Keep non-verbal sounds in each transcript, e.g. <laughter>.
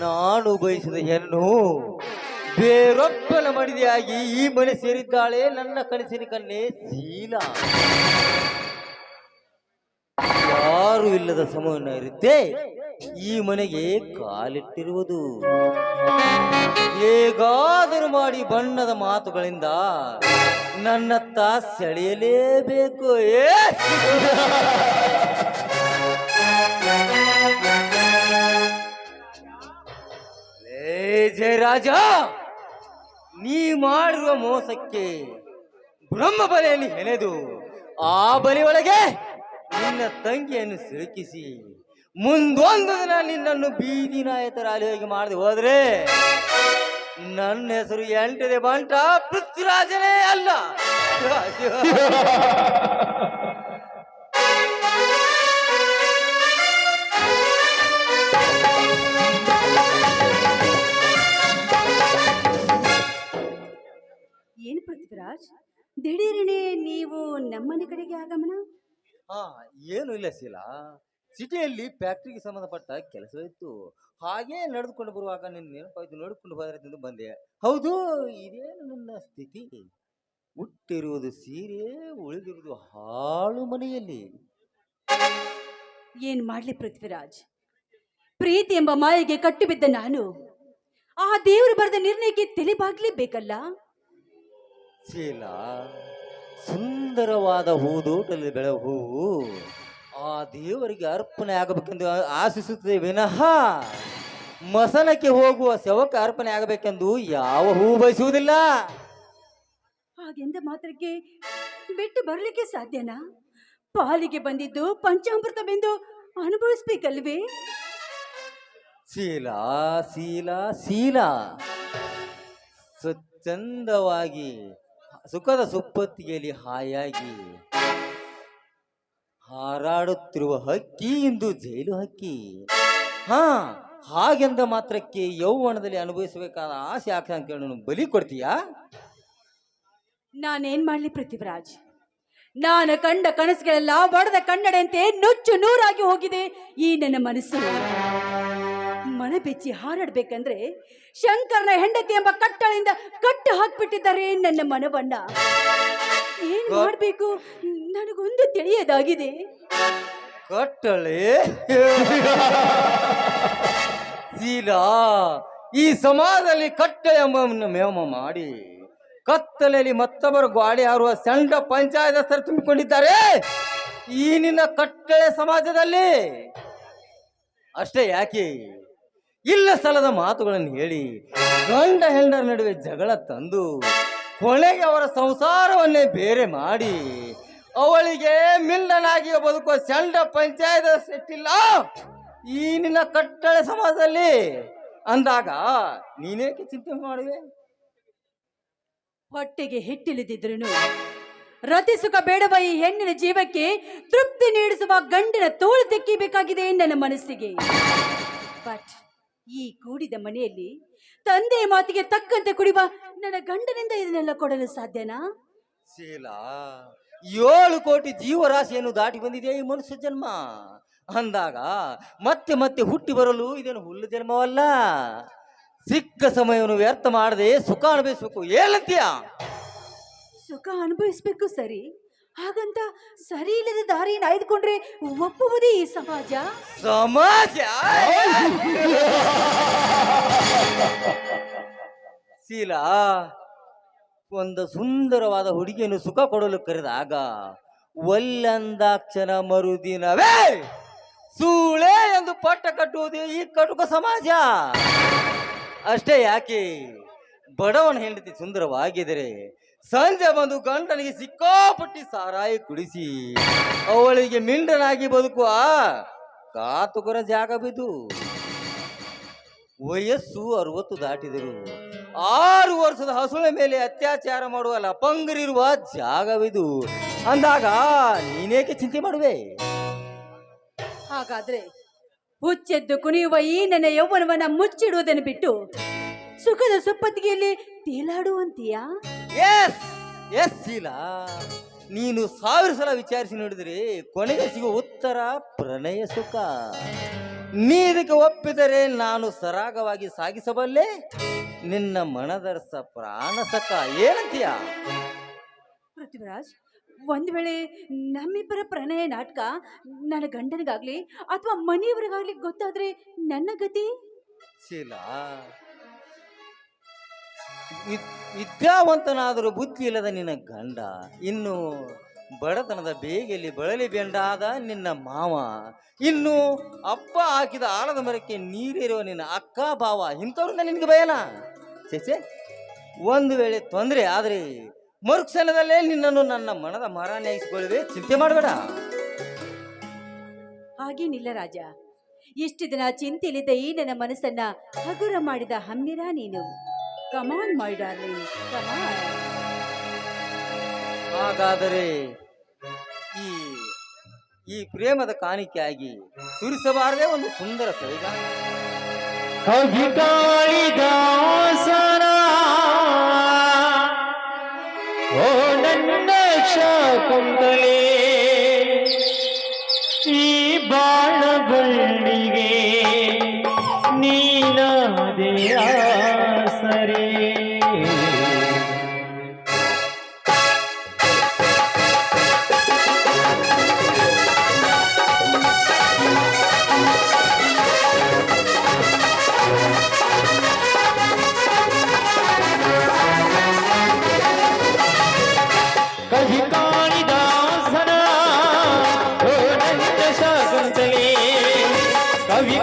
ನಾನು ಬಯಸಿದ ಹೆಣ್ಣು. ಬೇರೊಬ್ಬನ ಮಡಿದೆಯಾಗಿ ಈ ಮನೆ ಸೇರಿದ್ದಾಳೆ. ನನ್ನ ಕನಸಿನ ಕನ್ನೆ ಶೀಲ ಯಾರು ಇಲ್ಲದ ಸಮಯವನ್ನು ಇರುತ್ತೆ ಈ ಮನೆಗೆ ಕಾಲಿಟ್ಟಿರುವುದು. ಹೇಗಾದರೂ ಮಾಡಿ ಬಣ್ಣದ ಮಾತುಗಳಿಂದ ನನ್ನತ್ತ ಸೆಳೆಯಲೇಬೇಕು. ಏ! ಜಯರಾಜ, ನೀ ಮಾಡುವ ಮೋಸಕ್ಕೆ ಬ್ರಹ್ಮ ಬಲೆಯಲ್ಲಿ ಹೆಣೆದು ಆ ಬಲಿ ಒಳಗೆ ನಿನ್ನ ತಂಗಿಯನ್ನು ಸಿಲುಕಿಸಿ. ಮುಂದೊಂದು ದಿನ ನಿನ್ನನ್ನು ಬೀದಿ ನಾಯಕರ ಹೋಗಿ ಮಾಡಿದೆ ಹೋದ್ರೆ? ನನ್ನ ಹೆಸರು ಎಂಟದೆ ಬಂಟ ಪೃಥ್ವಿರಾಜನೇ ಅಲ್ಲ. <laughs> ಪೃಥ್ವಿರಾಜ್ ದಿಢೀರನೆ ನೀವು ನಮ್ಮನೆ ಕಡೆಗೆ ಆಗಮನ? ಹಾ ಏನು ಇಲ್ಲ ಶೀಲಾ. ಸಿಟಿಯಲ್ಲಿ ಫ್ಯಾಕ್ಟ್ರಿಗೆ ಸಂಬಂಧಪಟ್ಟ ಕೆಲಸ ಇತ್ತು. ಹಾಗೆ ನಡೆದುಕೊಂಡು ಬರುವಾಗ ನಿನ್ನ ನೆನಪಾಯ್ತು ನೋಡಿಕೊಂಡು ಹೋದ್ರೆ ಎಂದು ಬಂದೆ. ಹೌದು ಇದೇನು ನನ್ನ ಸ್ಥಿತಿ? ಹುಟ್ಟಿರುವುದು ಸೀರೆ ಉಳಿದಿರುವುದು ಹಾಳು ಮನೆಯಲ್ಲಿ. ಏನ್ ಮಾಡ್ಲಿ ಪೃಥ್ವಿರಾಜ್? ಪ್ರೀತಿ ಎಂಬ ಮಾಯೆಗೆ ಕಟ್ಟಿಬಿದ್ದ ನಾನು. ಆ ದೇವರು ಬರೆದ ನಿರ್ಣಯಕ್ಕೆ ತಲೆಬಾಗ್ಲೇಬೇಕಲ್ಲ ಶೀಲಾ ಸುಂದರವಾದ ಹೂದೋಟಲ್ಲಿ ಬೆಳೆ ಹೂವು ಆ ದೇವರಿಗೆ ಅರ್ಪಣೆ ಆಗಬೇಕೆಂದು ಆಶಿಸುತ್ತದೆ ವಿನಃ ಮಸನಕ್ಕೆ ಹೋಗುವ ಶವಕ್ಕೆ ಅರ್ಪಣೆ ಆಗಬೇಕೆಂದು ಯಾವ ಹೂವು ಬಯಸುವುದಿಲ್ಲ. ಹಾಗೆಂದ ಮಾತ್ರಕ್ಕೆ ಬಿಟ್ಟು ಬರಲಿಕ್ಕೆ ಸಾಧ್ಯನಾ? ಪಾಲಿಗೆ ಬಂದಿದ್ದು ಪಂಚಾಮೃತವೆಂದು ಅನುಭವಿಸ್ಬೇಕಲ್ವೇ? ಶೀಲ ಶೀಲ ಶೀಲ. ಸ್ವಚ್ಛಂದವಾಗಿ ಸುಖದ ಸುಪ್ಪತ್ತಿಗೆಯಲ್ಲಿ ಹಾಯಾಗಿ ಹಾರಾಡುತ್ತಿರುವ ಹಕ್ಕಿ ಇಂದು ಜೈಲು ಹಕ್ಕಿ. ಹಾ, ಹಾಗೆಂದ ಮಾತ್ರಕ್ಕೆ ಯೌವನದಲ್ಲಿ ಅನುಭವಿಸಬೇಕಾದ ಆಸೆ ಆಕಾಂಕ್ಷೆಗಳನ್ನು ಬಲಿ ಕೊಡ್ತೀಯಾ? ನಾನೇನ್ ಮಾಡ್ಲಿ ಪ್ರತಿಭರಾಜ್ ನಾನು ಕಂಡ ಕನಸುಗಳೆಲ್ಲ ಬಡದ ಕನ್ನಡಂತೆ ನುಚ್ಚು ನೂರಾಗಿ ಹೋಗಿದೆ. ಈ ನನ್ನ ಮನಸ್ಸು ಮನ ಬೆಚ್ಚಿ ಹಾರಾಡ್ಬೇಕಂದ್ರೆ ಶಂಕರನ ಹೆಂಡತಿ ಎಂಬ ಕಟ್ಟಳಿಂದ ಕಟ್ಟು ಹಾಕ್ಬಿಟ್ಟಿದ್ದಾರೆ ನನ್ನ ಮನವನ್ನ ಏನ್ ಮಾಡ್ಬೇಕು? ನನಗೊಂದು ತಿಳಿಯದಾಗಿದೆ. ಕಟ್ಟಳೆ? ಸೀಲಾ ಈ ಸಮಾಜದಲ್ಲಿ ಕಟ್ಟಳೆ ಎಂಬ ಮೇಮ ಮಾಡಿ ಕತ್ತಲೆಯಲ್ಲಿ ಮತ್ತೊಬ್ಬರು ಗ್ವಾಡಿ ಹಾರುವ ಸಣ್ಣ ಪಂಚಾಯತಸ್ಥರು ತುಂಬಿಕೊಂಡಿದ್ದಾರೆ. ಈ ನಿನ್ನ ಕಟ್ಟಳೆ ಸಮಾಜದಲ್ಲಿ. ಅಷ್ಟೇ ಯಾಕೆ? ಇಲ್ಲ ಸ್ಥಳದ ಮಾತುಗಳನ್ನು ಹೇಳಿ ಗಂಡ ಹೆಂಡರ ನಡುವೆ ಜಗಳ ತಂದು ಕೊನೆಗೆ ಅವರ ಸಂಸಾರವನ್ನೇ ಬೇರೆ ಮಾಡಿ ಅವಳಿಗೆ ಮಿಲ್ಲನಾಗಿ ಬದುಕುವ ಸಣ್ಣ ಪಂಚಾಯತ್ ಸೆಟ್ಟಿಲ್ಲ. ಈ ನಿನ್ನ ಕಟ್ಟಳೆ ಸಮಾಜದಲ್ಲಿ ಅಂದಾಗ ನೀನೇಕೆ ಚಿಂತೆ ಮಾಡುವೆ? ಹೊಟ್ಟೆಗೆ ಹಿಟ್ಟಿಲಿದ್ರೂ ರತಿ ಸುಖ ಬೇಡವ ಈ ಹೆಣ್ಣಿನ ಜೀವಕ್ಕೆ ತೃಪ್ತಿ ನೀಡಿಸುವ ಗಂಡಿನ ತೋಳು ತೆಕ್ಕಿಬೇಕಾಗಿದೆ ನನ್ನ ಮನಸ್ಸಿಗೆ. ಬಟ್ ಈ ಕೂಡಿದ ಮನೆಯಲ್ಲಿ ತಂದೆಯ ಮಾತಿಗೆ ತಕ್ಕಂತೆ ಕುಡಿಬ ನನ್ನ ಗಂಡನಿಂದ ಇದನ್ನೆಲ್ಲ ಕೊಡಲು ಸಾಧ್ಯನಾ? ಶೀಲಾ ಏಳು ಕೋಟಿ ಜೀವರಾಶಿಯನ್ನು ದಾಟಿ ಬಂದಿದೆ ಈ ಮನುಷ್ಯ ಜನ್ಮ? ಅಂದಾಗ ಮತ್ತೆ ಮತ್ತೆ ಹುಟ್ಟಿ ಬರಲು ಇದೇನು ಹುಲ್ಲು ಜನ್ಮವಲ್ಲ? ಸಿಕ್ಕ ಸಮಯವನ್ನು ವ್ಯರ್ಥ ಮಾಡದೆ ಸುಖ ಅನುಭವಿಸಬೇಕು. ಏನಂತೀಯ ಸುಖ ಅನುಭವಿಸ್ಬೇಕು ಸರಿ ಹಾಗಂತ ಸರಿ ಇಲ್ಲದ ದಾರಿಯನ್ನು ಆಯ್ದುಕೊಂಡ್ರೆ ಒಪ್ಪುವುದೇ ಈ ಸಮಾಜ? ಸಮಾಜ? ಶೀಲಾ, ಒಂದು ಸುಂದರವಾದ ಹುಡುಗಿಯನ್ನು ಸುಖ ಕೊಡಲು ಕರೆದಾಗ ಒಲ್ಲಂದಾಕ್ಷಣ ಮರುದಿನವೇ ಸೂಳೆ ಎಂದು ಪಟ್ಟ ಕಟ್ಟುವುದೇ ಈ ಕಟುಕ ಸಮಾಜ. ಅಷ್ಟೇ ಯಾಕೆ, ಬಡವನ ಹೆಂಡತಿ ಸುಂದರವಾಗಿದ್ದರೆ ಸಂಜೆ ಬಂದು ಗಂಡನಿಗೆ ಸಿಕ್ಕಾಪಟ್ಟಿ ಸಾರಾಯಿ ಕುಡಿಸಿ, ಅವಳಿಗೆ ಮಿಂಡನಾಗಿ ಬದುಕುವ ಕಾತುಕರ ಜಾಗ ಬಿದ್ದು ವಯಸ್ಸು ಅರವತ್ತು ದಾಟಿದರು. ಆರು ವರ್ಷದ ಹಸುಳ ಮೇಲೆ ಅತ್ಯಾಚಾರ ಮಾಡುವ ಲಪಂಗರಿರುವ ಜಾಗವಿದು. ಅಂದಾಗ ನೀನೇಕೆ ಚಿಂತೆ ಮಾಡುವೆ? ಹಾಗಾದ್ರೆ ಹುಚ್ಚೆದ್ದು ಕುಣಿಯುವ ಈ ನನ್ನ ಯೌವನವನ್ನ ಮುಚ್ಚಿಡುವುದನ್ನು ಬಿಟ್ಟು ಸುಖದ ಸುಪ್ಪತ್ತಿಗೆಯಲ್ಲಿ ತೇಲಾಡುವಂತೀಯಾ? S S Sheela. ನೀನು ಸಾವಿರ ಸಲ ವಿಚಾರಿಸಿ ನೋಡಿದ್ರೆ ಕೊನೆಗೆ ಸಿಗುವ ಉತ್ತರ ಪ್ರಣಯ ಸುಖ. ನೀ ಇದಕ್ಕೆ ಒಪ್ಪಿದರೆ ನಾನು ಸರಾಗವಾಗಿ ಸಾಗಿಸಬಲ್ಲೆ? ನಿನ್ನ ಮನದರ್ಸ ಪ್ರಾಣ ಸಖ ಏನಂತೀಯ? ಪೃಥ್ವಿರಾಜ್ ಒಂದ್ ವೇಳೆ ನಮ್ಮಿಬ್ಬರ ಪ್ರಣಯ ನಾಟಕ ನನ್ನ ಗಂಡನಿಗಾಗ್ಲಿ ಅಥವಾ ಮನೆಯವರಿಗಾಗ್ಲಿ ಗೊತ್ತಾದ್ರೆ ನನ್ನ ಗತಿ? ಶೀಲಾ ವಿದ್ಯಾವಂತನಾದರೂ ಬುದ್ಧಿ ಇಲ್ಲದ ನಿನ್ನ ಗಂಡ, ಇನ್ನು ಬಡತನದ ಬೇಗೆಯಲ್ಲಿ ಬಳಲಿ ಬೆಂಡಾದ ನಿನ್ನ ಮಾವ, ಇನ್ನು ಅಪ್ಪ ಹಾಕಿದ ಆಳದ ಮರಕ್ಕೆ ನೀರಿರುವ ನಿನ್ನ ಅಕ್ಕ ಭಾವ ಇಂಥವ್ರಿಂದ ನಿನಗೆ ಭಯನ? ಚೇಚೆ ಒಂದು ವೇಳೆ ತೊಂದರೆ ಆದರೆ ಮರುಕ್ಷಣದಲ್ಲೇ ನಿನ್ನನ್ನು ನನ್ನ ಮನದ ಮಾರಾಣಿಯಾಗಿಸಿಕೊಳ್ಳುವೆ ಚಿಂತೆ ಮಾಡಬೇಡ. ಹಾಗೇನಿಲ್ಲ ರಾಜ. ಇಷ್ಟು ದಿನ ಚಿಂತೆಯಲ್ಲಿದ್ದ ಈ ನನ್ನ ಮನಸ್ಸನ್ನ ಹಗುರ ಮಾಡಿದ ಹಮ್ಮಿರ ನೀನು. ಕಮಾನ್ ಮೈ ಡಾರ್ಲಿಂಗ್ ಕಮಾನ್ ಹಾಗಾದರೆ ಈ ಈ ಪ್ರೇಮದ ಕಾಣಿಕೆಯಾಗಿ ಸುರಿಸಬಾರದೆ ಒಂದು ಸುಂದರ ಕವಿ ಕವಿ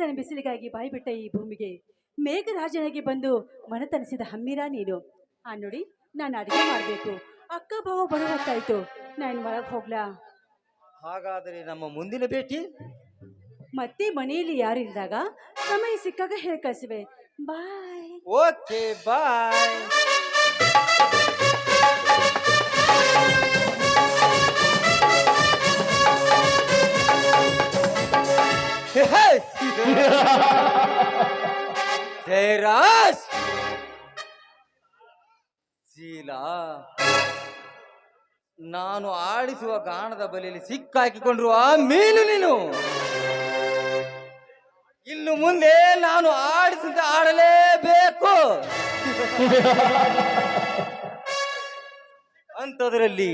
ದಿನ ಬಿಸಿಲಿಗಾಗಿ ಬಾಯಿ ಬಿಟ್ಟ ಈ ಭೂಮಿಗೆ. ಮೇಘರಾಜನಾಗಿ ಬಂದು ಮನತನಿಸಿದ ಹಮ್ಮಿರ ನೀನು. ಆ ನೋಡಿ ನಾನು ಅಡುಗೆ ಮಾಡಬೇಕು. ಅಕ್ಕ ಭಾವ ಬರೋ ಹೊತ್ತಾಯ್ತು ನಾನು ಒಳಗೆ ಹೋಗ್ಲಾ. ಹಾಗಾದರೆ ನಮ್ಮ ಮುಂದಿನ ಭೇಟಿ? ಮತ್ತೆ ಮನೆಯಲ್ಲಿ ಯಾರು ಇಲ್ದಾಗ ಸಮಯ ಸಿಕ್ಕಾಗ ಹೇಳಿ ಕಳಿಸುವೆ. Bye. Okay bye. Jayaraj Sheela ನಾನು ಆಡಿಸುವ ಗಾಣದ ಬಲಿಯಲ್ಲಿ ಸಿಕ್ಕಾಕಿಕೊಂಡ್ರು ಆ ಮೀನು ನೀನು. ಇನ್ನು ಮುಂದೆ ನಾನು ಆಡಿಸಿದ ಆಡಲೇಬೇಕು. ಅಂಥದ್ರಲ್ಲಿ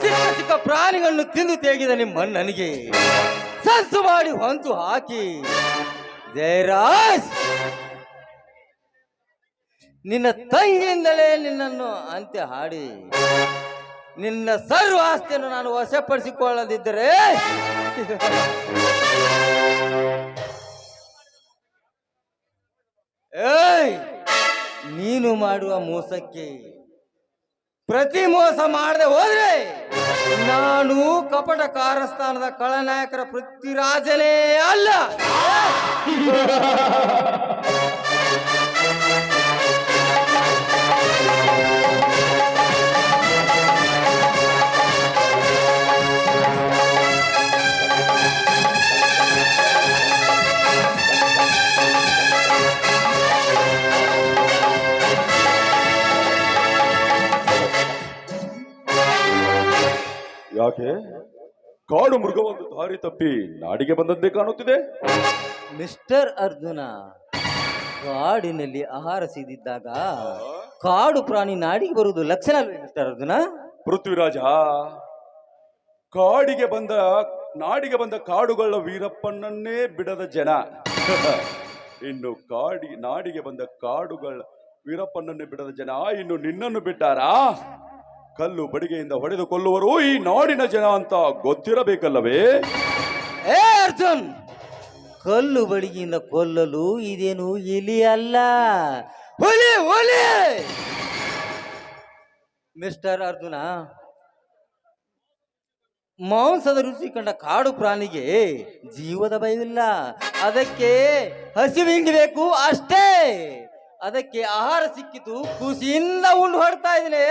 ಸಿಕ್ಕ ಚಿಕ್ಕ ಪ್ರಾಣಿಗಳನ್ನು ತಿಂದು ತೆಗೆದ ನಿಮ್ಮ ನನಗೆ ಸನ್ಸು ಮಾಡಿ ಹೊಂತು ಹಾಕಿ. ಜಯರಾಜ್! ನಿನ್ನ ತಂಗಿಯಿಂದಲೇ ನಿನ್ನನ್ನು ಅಂತ್ಯ ಹಾಡಿ. ನಿನ್ನ ಸರ್ವ ಆಸ್ತಿಯನ್ನು ನಾನು ವಶಪಡಿಸಿಕೊಳ್ಳದಿದ್ದರೆ ಏಯ್! ನೀನು ಮಾಡುವ ಮೋಸಕ್ಕೆ ಪ್ರತಿ ಮೋಸ ಮಾಡದೆ ಹೋದ್ರೆ ನಾನು ಕಪಟ ಕಾರಸ್ಥಾನದ ಕಳನಾಯಕರ ಪೃಥ್ವಿರಾಜನೇ ಅಲ್ಲ. <laughs> ಯಾಕೆ? ಕಾಡು ಮೃಗವೊಂದು ದಾರಿ ತಪ್ಪಿ ನಾಡಿಗೆ ಬಂದದ್ದೇ ಕಾಣುತ್ತಿದೆ. ಮಿಸ್ಟರ್ ಅರ್ಜುನ ಕಾಡಿನಲ್ಲಿ ಆಹಾರ ಸಿದಿದ್ದಾಗ ಕಾಡು ಪ್ರಾಣಿ ನಾಡಿಗೆ ಬರುವುದು ಲಕ್ಷಣ ಅಲ್ವೇ ಮಿಸ್ಟರ್ ಅರ್ಜುನ? ಪೃಥ್ವಿರಾಜ ಕಾಡಿಗೆ ಬಂದ ನಾಡಿಗೆ ಬಂದ ಕಾಡುಗಳ ವೀರಪ್ಪನನ್ನೇ ಬಿಡದ ಜನ. <laughs> ಇನ್ನು ಕಾಡಿ ನಾಡಿಗೆ ಬಂದ ಕಾಡುಗಳ ವೀರಪ್ಪನನ್ನೇ ಬಿಡದ ಜನ ಇನ್ನು ನಿನ್ನನ್ನು ಬಿಟ್ಟಾರಾ? ಕಲ್ಲು ಬಡಿಗೆಯಿಂದ ಹೊಡೆದುಕೊಳ್ಳುವರು ಈ ನಾಡಿನ ಜನ ಅಂತ ಗೊತ್ತಿರಬೇಕಲ್ಲವೇ? ಏ ಅರ್ಜುನ್, ಕಲ್ಲು ಬಡಿಗೆಯಿಂದ ಕೊಲ್ಲಲು ಇದೇನು ಇಲಿ ಅಲ್ಲ? ಹುಲಿ ಹುಲಿ! ಮಿಸ್ಟರ್ ಅರ್ಜುನ, ಮಾಂಸದ ರುಚಿ ಕಂಡ ಕಾಡು ಪ್ರಾಣಿಗೆ ಜೀವದ ಭಯವಿಲ್ಲ. ಅದಕ್ಕೆ ಹಸಿವಿಂಗಬೇಕು ಅಷ್ಟೇ. ಅದಕ್ಕೆ ಆಹಾರ ಸಿಕ್ಕಿತು ಖುಷಿಯಿಂದ ಉಂಡು ಹೊಡ್ತಾ ಇದ್ದೀನಿ.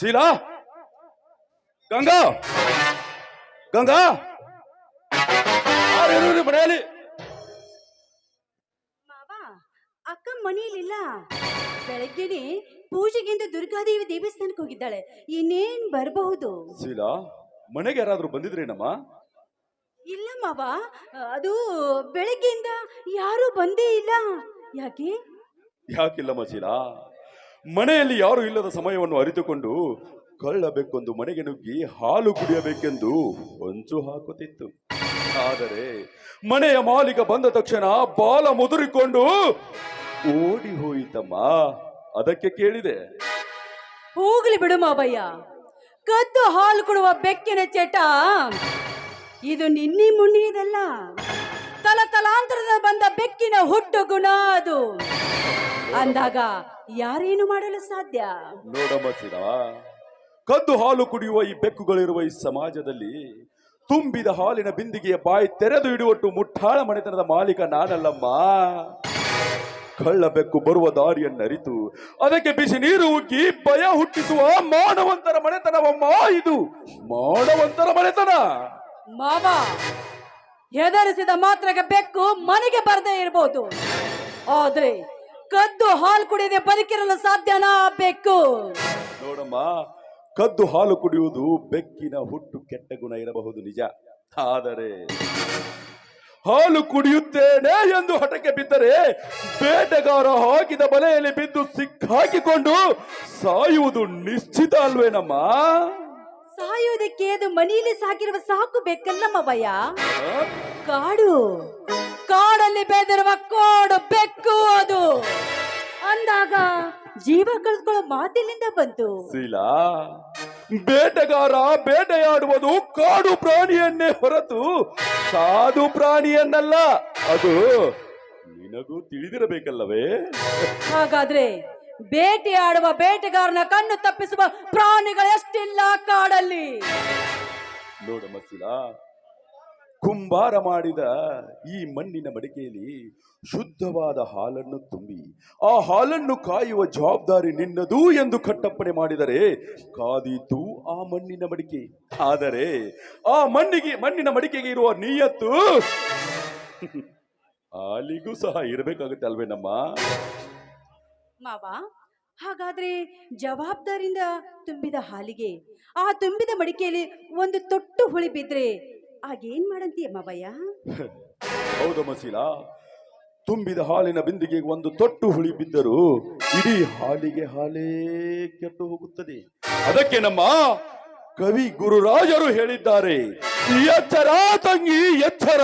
ಶೀಲಾ ಗಂಗಾ ಗಂಗಾ. ಯಾರಿರುವ್ರಿ ಮನೆಯಲ್ಲಿ ಮಾವ ಅಕ್ಕ ಮನೆಯಲ್ಲಿಲ್ಲ. ಬೆಳಗ್ಗೆನೆ ಪೂಜೆಗೆಂದು ದುರ್ಗಾದೇವಿ ದೇವಸ್ಥಾನಕ್ಕೆ ಹೋಗಿದ್ದಾಳೆ. ಇನ್ನೇನ್ ಬರಬಹುದು? ಶೀಲಾ ಮನೆಗೆ ಯಾರಾದ್ರೂ ಬಂದಿದ್ರೇನಮ್ಮ? ಇಲ್ಲ ಮಾವ ಅದು ಬೆಳಗ್ಗೆಯಿಂದ ಯಾರು ಬಂದೇ ಇಲ್ಲ. ಯಾಕೆ? ಯಾಕಿಲ್ಲಮ್ಮ ಶೀಲಾ ಮನೆಯಲ್ಲಿ ಯಾರು ಇಲ್ಲದ ಸಮಯವನ್ನು ಅರಿತುಕೊಂಡು ಕಳ್ಳಬೇಕೆಂದು ಮನೆಗೆ ನುಗ್ಗಿ ಹಾಲು ಕುಡಿಯಬೇಕೆಂದು ಹೊಂಚು ಹಾಕುತ್ತಿತ್ತು. ಆದರೆ ಮನೆಯ ಮಾಲೀಕ ಬಂದ ತಕ್ಷಣ ಬಾಲ ಮುದುರಿಕೊಂಡು ಓಡಿ ಹೋಯಿತಮ್ಮ. ಅದಕ್ಕೆ ಕೇಳಿದೆ. ಹೋಗ್ಲಿ ಬಿಡು ಮಾಬಯ್ಯ ಕದ್ದು ಹಾಲು ಕೊಡುವ ಬೆಕ್ಕಿನ ಚಟ. ಇದು ನಿನ್ನೆ ತಲ ತಲಾಂತರದ ಬಂದ ಬೆಕ್ಕಿನ ಹುಟ್ಟು ಗುಣ ಅದು. ಅಂದಾಗ ಯಾರೇನು ಮಾಡಲು ಸಾಧ್ಯ? ನೋಡಮ್ಮ ಕದ್ದು ಹಾಲು ಕುಡಿಯುವ ಈ ಬೆಕ್ಕುಗಳಿರುವ ಈ ಸಮಾಜದಲ್ಲಿ ತುಂಬಿದ ಹಾಲಿನ ಬಿಂದಿಗೆಯ ಬಾಯಿ ತೆರೆದು ಇಡುವಟ್ಟು ಮುಟ್ಟಾಳ ಮನೆತನದ ಮಾಲೀಕ ನಾನಲ್ಲಮ್ಮ. ಕಳ್ಳ ಬೆಕ್ಕು ಬರುವ ದಾರಿಯನ್ನರಿತು. ಅದಕ್ಕೆ ಬಿಸಿ ನೀರು ಉಕ್ಕಿ ಭಯ ಹುಟ್ಟಿಸುವ ಮಾನವಂತರ ಮನೆತನವಮ್ಮ ಇದು. ಮಾನವಂತರ ಮನೆತನ. ಮಾವ ಹೆದರಿಸಿದ ಮಾತ್ರಕ್ಕೆ ಬೆಕ್ಕು ಮನೆಗೆ ಬರದೇ ಇರಬಹುದು ಆದ್ರೆ ಕದ್ದು ಹಾಲು ಕುಡಿಯದೆ ಬದುಕಿರಲು ಸಾಧ್ಯನಾ ಆ ಬೆಕ್ಕು? ನೋಡಮ್ಮ ಕದ್ದು ಹಾಲು ಕುಡಿಯುವುದು ಬೆಕ್ಕಿನ ಹುಟ್ಟು ಕೆಟ್ಟ ಗುಣ ಇರಬಹುದು ನಿಜ. ಆದರೆ ಹಾಲು ಕುಡಿಯುತ್ತೇನೆ ಎಂದು ಹಠಕ್ಕೆ ಬಿದ್ದರೆ ಬೇಟೆಗಾರ ಹಾಕಿದ ಬಲೆಯಲ್ಲಿ ಬಿದ್ದು ಸಿಕ್ಕಾಕಿಕೊಂಡು ಸಾಯುವುದು ನಿಶ್ಚಿತ ಅಲ್ವೇನಮ್ಮ ಸಾಯುವುದಕ್ಕೆ ಅದು ಮನೆಯಲ್ಲಿ ಸಾಕಿರುವ ಸಾಕು ಬೆಕ್ಕಲ್ಲಮ್ಮ ಭಯ? ಕಾಡು. ಕಾಡಲ್ಲಿ ಬೆದರುವ ಕೋಡು ಬೆಕ್ಕು ಅದು. ಅಂದಾಗ ಜೀವ ಕಳೆದುಕೊಳ್ಳೋ ಮಾತಿನಿಂದ ಬಂತು. ಶೀಲಾ ಬೇಟೆಗಾರ ಬೇಟೆಯಾಡುವುದು ಕಾಡು ಪ್ರಾಣಿಯನ್ನೇ ಹೊರತು ಸಾಧು ಪ್ರಾಣಿಯನ್ನಲ್ಲ. ಅದು ನಿನಗೂ ತಿಳಿದಿರಬೇಕಲ್ಲವೇ? ಹಾಗಾದ್ರೆ ಬೇಟೆಯಾಡುವ ಬೇಟೆಗಾರನ ಕಣ್ಣು ತಪ್ಪಿಸುವ ಪ್ರಾಣಿಗಳೆಷ್ಟಿಲ್ಲ ಕಾಡಲ್ಲಿ. ನೋಡಮ್ಮ ಶೀಲಾ ಕುಂಬಾರ ಮಾಡಿದ ಈ ಮಣ್ಣಿನ ಮಡಿಕೆಯಲ್ಲಿ ಶುದ್ಧವಾದ ಹಾಲನ್ನು ತುಂಬಿ, ಆ ಹಾಲನ್ನು ಕಾಯುವ ಜವಾಬ್ದಾರಿ ನಿನ್ನದು ಎಂದು ಕಟ್ಟಪ್ಪಣೆ ಮಾಡಿದರೆ ಕಾದೀತು ಆ ಮಣ್ಣಿನ ಮಡಿಕೆ. ಆದರೆ ಆ ಮಣ್ಣಿಗೆ, ಮಣ್ಣಿನ ಮಡಿಕೆಗೆ ಇರುವ ನೀಯತ್ತು ಹಾಲಿಗೂ ಸಹ ಇರಬೇಕಾಗುತ್ತೆ ಅಲ್ವೇನಮ್ಮ? ಮಾವ, ಹಾಗಾದ್ರೆ ಜವಾಬ್ದಾರಿಯಿಂದ ತುಂಬಿದ ಹಾಲಿಗೆ, ಆ ತುಂಬಿದ ಮಡಿಕೆಯಲ್ಲಿ ಒಂದು ತೊಟ್ಟು ಹುಳಿ ಬಿದ್ರೆ ಆಗೇನ್ ಮಾಡಂತೀಯ ಮಾವಯ್ಯ? ಹೌದು ಮಸೀಲ. ತುಂಬಿದ ಹಾಲಿನ ಬಿಂದಿಗೆ ಒಂದು ತೊಟ್ಟು ಹುಳಿ ಬಿದ್ದರೂ ಇಡೀ ಹಾಲಿಗೆ ಹಾಲೇ ಕೆಟ್ಟು ಹೋಗುತ್ತದೆ. ಅದಕ್ಕೆ ನಮ್ಮ ಕವಿ ಗುರುರಾಜರು ಹೇಳಿದ್ದಾರೆ ಎಚ್ಚರ ತಂಗಿ ಎಚ್ಚರ.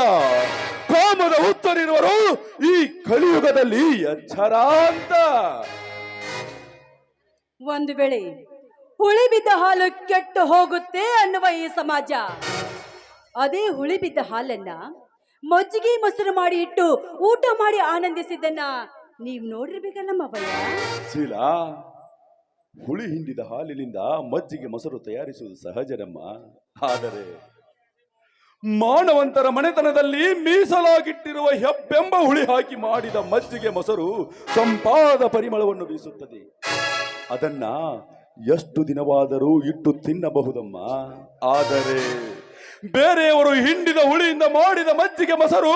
ಕಾಮದ ಉತ್ತರಿರುವರು ಈ ಕಲಿಯುಗದಲ್ಲಿ ಎಚ್ಚರ ಅಂತ. ಒಂದು ವೇಳೆ ಹುಳಿ ಬಿದ್ದ ಹಾಲು ಕೆಟ್ಟು ಹೋಗುತ್ತೆ ಅನ್ನುವ ಈ ಸಮಾಜ. ಅದೇ ಹುಳಿ ಬಿದ್ದ ಹಾಲನ್ನ ಮಜ್ಜಿಗೆ ಮೊಸರು ಮಾಡಿ ಇಟ್ಟು ಊಟ ಮಾಡಿ ಆನಂದಿಸಿದ್ದನ್ನ ನೀವು ನೋಡಿರ್ಬೇಕಲ್ಲ ಮಾವಯ್ಯ ಹುಳಿ ಹಿಂಡಿದ ಹಾಲಿನಿಂದ ಮಜ್ಜಿಗೆ ಮೊಸರು ತಯಾರಿಸುವುದು ಸಹಜನಮ್ಮ. ಆದರೆ ಮಾನವಂತರ ಮನೆತನದಲ್ಲಿ ಮೀಸಲಾಗಿಟ್ಟಿರುವ ಹೆಬ್ಬೆಂಬ ಹುಳಿ ಹಾಕಿ ಮಾಡಿದ ಮಜ್ಜಿಗೆ ಮೊಸರು ಸಂಪಾದ ಪರಿಮಳವನ್ನು ಬೀಸುತ್ತದೆ. ಅದನ್ನ ಎಷ್ಟು ದಿನವಾದರೂ ಇಟ್ಟು ತಿನ್ನಬಹುದಮ್ಮ. ಆದರೆ ಬೇರೆಯವರು ಹಿಂಡಿದ ಹುಳಿಯಿಂದ ಮಾಡಿದ ಮಜ್ಜಿಗೆ ಮೊಸರು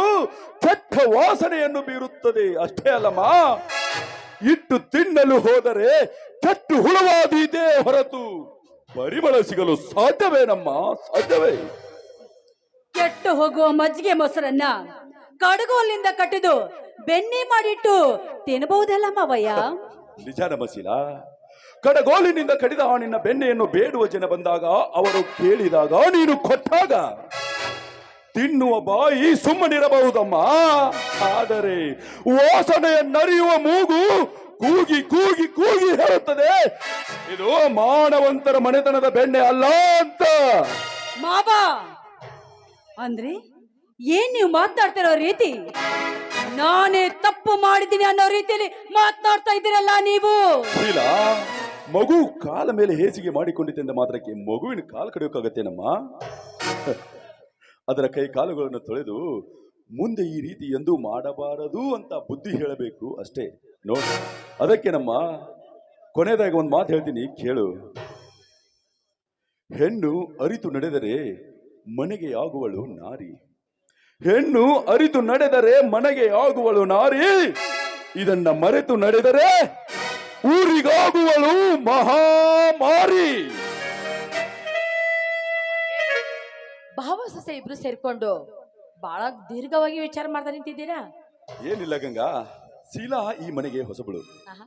ಕೆಟ್ಟ ವಾಸನೆಯನ್ನು ಬೀರುತ್ತದೆ. ಅಷ್ಟೇ ಅಲ್ಲಮ್ಮ ಇಟ್ಟು ತಿನ್ನಲು ಹೋದರೆ ಕೆಟ್ಟು ಹುಳವಾದೀತೆ ಹೊರತು ಪರಿಮಳ ಸಿಗಲು ಸಾಧ್ಯವೇನಮ್ಮ? ಸಾಧ್ಯವೇ? ಕೆಟ್ಟು ಹೋಗುವ ಮಜ್ಜಿಗೆ ಮೊಸರನ್ನ ಕಡಗೋಲಿಂದ ಕಟ್ಟಿದು ಬೆನ್ನಿ ಮಾಡಿಟ್ಟು ತಿನ್ನಬಹುದಲ್ಲ ಮಾವಯ್ಯ ನಿಜ ನಮಸಿಲ ಕಡಗೋಲಿನಿಂದ ಕಡಿದ ನಿನ್ನ ಬೆಣ್ಣೆಯನ್ನು ಬೇಡುವ ಜನ ಬಂದಾಗ ಅವರು ಕೇಳಿದಾಗ ನೀನು ಕೊಟ್ಟಾಗ ತಿನ್ನುವ ಬಾಯಿ ಸುಮ್ಮನಿರಬಹುದಮ್ಮ. ಆದರೆ ವಾಸನೆಯ ನರಿಯುವ ಮೂಗು ಕೂಗಿ ಕೂಗಿ ಕೂಗಿ ಹೇಳುತ್ತದೆ. ಇದು ಮಾನವಂತರ ಮನೆತನದ ಬೆಣ್ಣೆ ಅಲ್ಲ ಅಂತ. ಮಾವ ಅಂದ್ರೆ ಏನ್ ನೀವು ಮಾತಾಡ್ತಿರೋ ರೀತಿ? ನಾನೇ ತಪ್ಪು ಮಾಡಿದ್ದೀನಿ ಅನ್ನೋ ರೀತಿಯಲ್ಲಿ ಮಾತನಾಡ್ತಾ ಇದ್ದೀರಲ್ಲ ನೀವು? ಶೀಲ ಮಗು ಕಾಲ ಮೇಲೆ ಹೇಸಿಗೆ ಮಾಡಿಕೊಂಡಿತೆಂದ ಮಾತ್ರಕ್ಕೆ ಮಗುವಿನ ಕಾಲು ಕಡಿಯೋಕ್ಕಾಗತ್ತೇನಮ್ಮ? ಅದರ ಕೈ ಕಾಲುಗಳನ್ನು ತೊಳೆದು ಮುಂದೆ ಈ ರೀತಿ ಎಂದೂ ಮಾಡಬಾರದು ಅಂತ ಬುದ್ಧಿ ಹೇಳಬೇಕು ಅಷ್ಟೇ. ನೋಡಿ ಅದಕ್ಕೆ ನಮ್ಮ ಕೊನೆಯದಾಗಿ ಒಂದು ಮಾತು ಹೇಳ್ತೀನಿ, ಕೇಳು. ಹೆಣ್ಣು ಅರಿತು ನಡೆದರೆ ಮನೆಗೆ ಆಗುವಳು ನಾರಿ. ಹೆಣ್ಣು ಅರಿತು ನಡೆದರೆ ಮನೆಗೆ ಆಗುವಳು ನಾರಿ. ಇದನ್ನ ಮರೆತು ನಡೆದರೆ ಊರಿಗಾಗುವಳು ಮಹಾಮಾರಿ. ಭಾವ ಸೊಸೆ ಇಬ್ರು ಸೇರ್ಕೊಂಡು ಬಹಳ ದೀರ್ಘವಾಗಿ ವಿಚಾರ ಮಾಡ್ತಾ ನಿಂತಿದ್ದೀರಾ? ಏನಿಲ್ಲ ಗಂಗಾ ಶೀಲಾ ಈ ಮನೆಗೆ ಹೊಸಬಳು.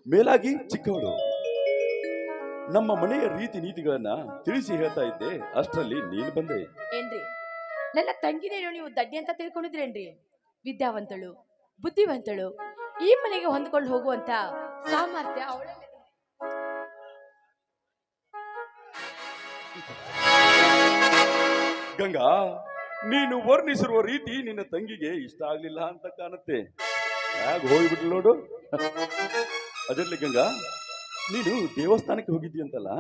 ಮೇಲಾಗಿ ಚಿಕ್ಕವಳು. ನಮ್ಮ ಮನೆಯ ರೀತಿ ನೀತಿಗಳನ್ನ ತಿಳಿಸಿ ಹೇಳ್ತಾ ಇದ್ದೆ ಅಷ್ಟರಲ್ಲಿ ನೀನು ಬಂದೆ. ಏನ್ರಿ? ನನ್ನ ತಂಗಿನೇನು ನೀವು ದಡ್ಡಿ ಅಂತ ತಿಳ್ಕೊಂಡಿದ್ರೇನ್ರಿ? ವಿದ್ಯಾವಂತಳು ಬುದ್ಧಿವಂತಳು ಈ ಮನೆಗೆ ಹೊಂದ್ಕೊಂಡು ಹೋಗುವಂತ ಸಾಮರ್ಥ್ಯ ಅವಳಲ್ಲಿ. ಗಂಗಾ ನೀನು ವರ್ಣಿಸಿರುವ ರೀತಿ ನಿನ್ನ ತಂಗಿಗೆ ಇಷ್ಟ ಆಗ್ಲಿಲ್ಲ ಅಂತ ಕಾಣುತ್ತೆ. ಯಾಕೆ ಹೋಗ್ಬಿಟ್ಲು ನೋಡು. ಅದರಲ್ಲಿ ಗಂಗಾ ನೀನು ದೇವಸ್ಥಾನಕ್ಕೆ ಹೋಗಿದ್ದೀಯಂತಲ್ಲ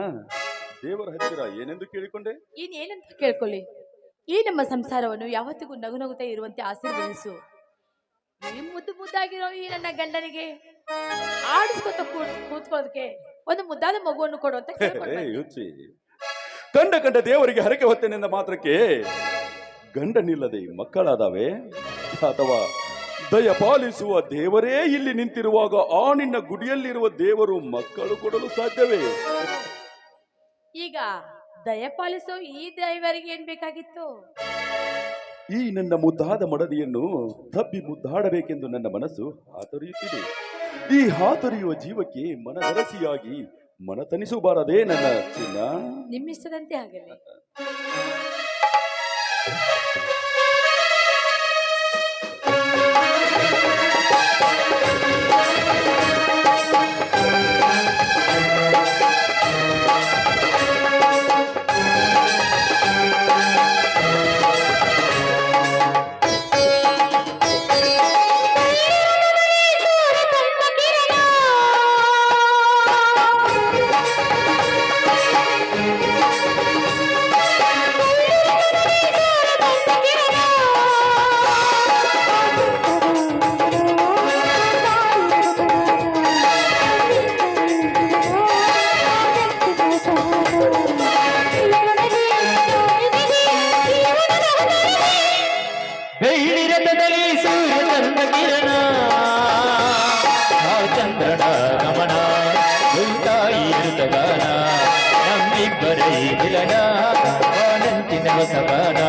ದೇವರ ಹತ್ತಿರ ಏನೆಂದು ಕೇಳಿಕೊಂಡೆ? ಇನ್ ಏನಂತ ಕೇಳ್ಕೊಳ್ಳಿ. ಈ ನಮ್ಮ ಸಂಸಾರವನ್ನು ಯಾವತ್ತಿಗೂ ನಗು ನಗುತ್ತಾ ಇರುವಂತೆ ಆಶೀರ್ವದಿಸು. ಈ ಮುದ್ದು ಮುದ್ದಾಗಿರೋ ಈ ನನ್ನ ಗಂಡನಿಗೆ. ಆಡಿಸ್ಕೊತ ಕೂತ್ಕೋದಕ್ಕೆ ಒಂದು ಮುದ್ದಾದ ಮಗುವನ್ನು ಕೊಡು ಅಂತ ಹುಚ್ಚಿ ಕಂಡ ಕಂಡ ದೇವರಿಗೆ ಹರಕೆ ಹೊತ್ತೇನೆಂದ ಮಾತ್ರಕ್ಕೆ ಗಂಡನಿಲ್ಲದೆ ಮಕ್ಕಳಾದವೆ. ಅಥವಾ ದಯ ಪಾಲಿಸುವ ದೇವರೇ ಇಲ್ಲಿ ನಿಂತಿರುವಾಗ ಆ ನಿನ್ನ ಗುಡಿಯಲ್ಲಿರುವ ದೇವರು ಮಕ್ಕಳು ಕೊಡಲು ಸಾಧ್ಯವೇ? ಈಗ ದಯಪಾಲಿಸೋ ಈ ದೈವರಿಗೆ ಏನ್ ಬೇಕಾಗಿತ್ತು? ಈ ನನ್ನ ಮುದ್ದಾದ ಮಡದಿಯನ್ನು ತಬ್ಬಿ ಮುದ್ದಾಡಬೇಕೆಂದು ನನ್ನ ಮನಸ್ಸು ಹಾತೊರೆಯುತ್ತಿದೆ. ಈ ಹಾತೊರೆಯುವ ಜೀವಕ್ಕೆ ಮನದರಸಿಯಾಗಿ ಮನತನಿಸಬಾರದೇ ನನ್ನ ಚಿನ್ನ. ನಿಮ್ಮಿಷ್ಟದಂತೆ ಆಗಲಿ. அவசப்பட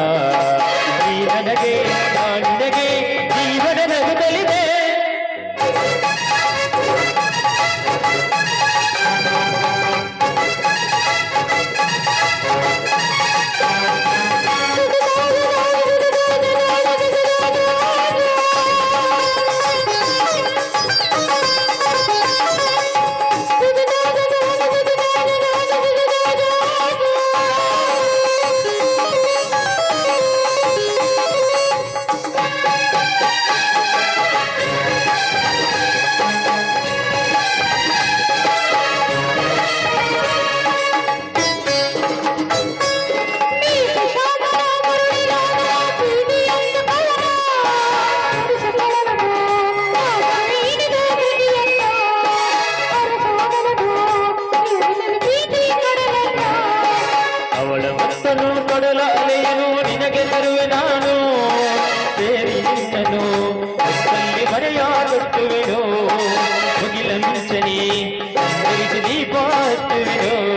Deus.